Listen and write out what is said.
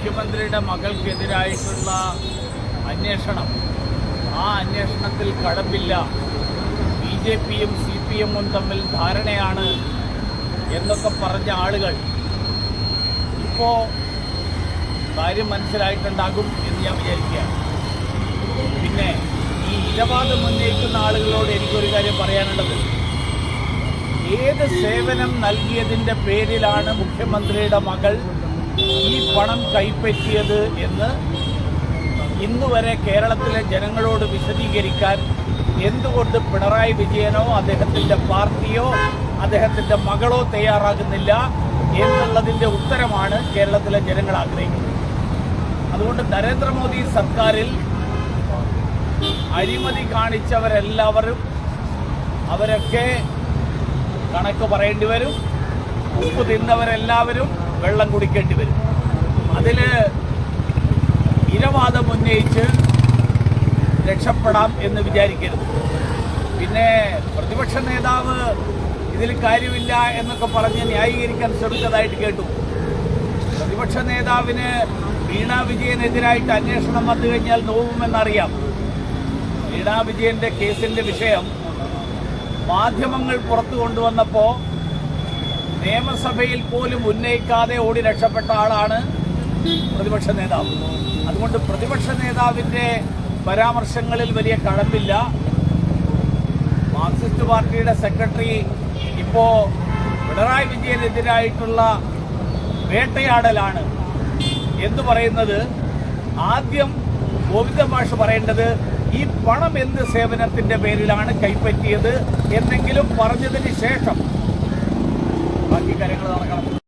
മുഖ്യമന്ത്രിയുടെ മകൾക്കെതിരായിട്ടുള്ള അന്വേഷണം. ആ അന്വേഷണത്തിൽ കടപ്പില്ല. ബി ജെ പിയും സി പി എമ്മും തമ്മിൽ ധാരണയാണ് എന്നൊക്കെ പറഞ്ഞ ആളുകൾ. ഇപ്പോൾ കാര്യം മനസ്സിലായിട്ടുണ്ടാകും എന്ന് ഞാൻ വിചാരിക്കുകയാണ്. പിന്നെ ഈ ഇരവാദം ഉന്നയിക്കുന്ന ആളുകളോട് എനിക്കൊരു കാര്യം പറയാനുള്ളത്. ഏത് സേവനം നൽകിയതിന്റെ പേരിലാണ് മുഖ്യമന്ത്രിയുടെ മകൾ ഈ പണം കൈപ്പറ്റിയത് എന്ന് ഇന്നുവരെ കേരളത്തിലെ ജനങ്ങളോട് വിശദീകരിക്കാൻ എന്തുകൊണ്ട് പിണറായി വിജയനോ അദ്ദേഹത്തിന്റെ പാർട്ടിയോ അദ്ദേഹത്തിന്റെ മകളോ തയ്യാറാകുന്നില്ല എന്നുള്ളതിന്റെ ഉത്തരമാണ് കേരളത്തിലെ ജനങ്ങൾ ആഗ്രഹിക്കുന്നത്. അതുകൊണ്ട് നരേന്ദ്രമോദി സർക്കാരിൽ അഴിമതി കാണിച്ചവരെല്ലാവരും അവരൊക്കെ കണക്ക് പറയേണ്ടി വരും. ഉപ്പ് തിന്നവരെല്ലാവരും വെള്ളം കുടിക്കേണ്ടി വരും. അതിൽ ഇരവാദം ഉന്നയിച്ച് രക്ഷപ്പെടാം എന്ന് വിചാരിക്കരുത്. പിന്നെ പ്രതിപക്ഷ നേതാവ് ഇതിൽ കാര്യമില്ല എന്നൊക്കെ പറഞ്ഞ് ന്യായീകരിക്കാൻ ശ്രമിച്ചതായിട്ട് കേട്ടു. പ്രതിപക്ഷ നേതാവിന് വീണ വിജയനെതിരായിട്ട് അന്വേഷണം വന്നു കഴിഞ്ഞാൽ നോവുമെന്നറിയാം. വീണ വിജയന്റെ കേസിന്റെ വിഷയം മാധ്യമങ്ങൾ പുറത്തു കൊണ്ടുവന്നപ്പോൾ നിയമസഭയിൽ പോലും ഉന്നയിക്കാതെ ഓടി രക്ഷപ്പെട്ട ആളാണ് പ്രതിപക്ഷ നേതാവ്. അതുകൊണ്ട് പ്രതിപക്ഷ നേതാവിന്റെ പരാമർശങ്ങളിൽ വലിയ കഴമ്പില്ല മാർക്സിസ്റ്റ് പാർട്ടിയുടെ സെക്രട്ടറി ഇപ്പോൾ പിണറായി വിജയനെതിരായിട്ടുള്ള വേട്ടയാടലാണ്. എന്ന് പറയുന്നത് ആദ്യം ഗോവിന്ദ മാഷ് പറയേണ്ടത് ഈ പണം എന്ത് സേവനത്തിന്റെ പേരിലാണ് കൈപ്പറ്റിയത് എന്നെങ്കിലും പറഞ്ഞതിന് ശേഷം ബാക്കി കാര്യങ്ങൾ നടക്കണം.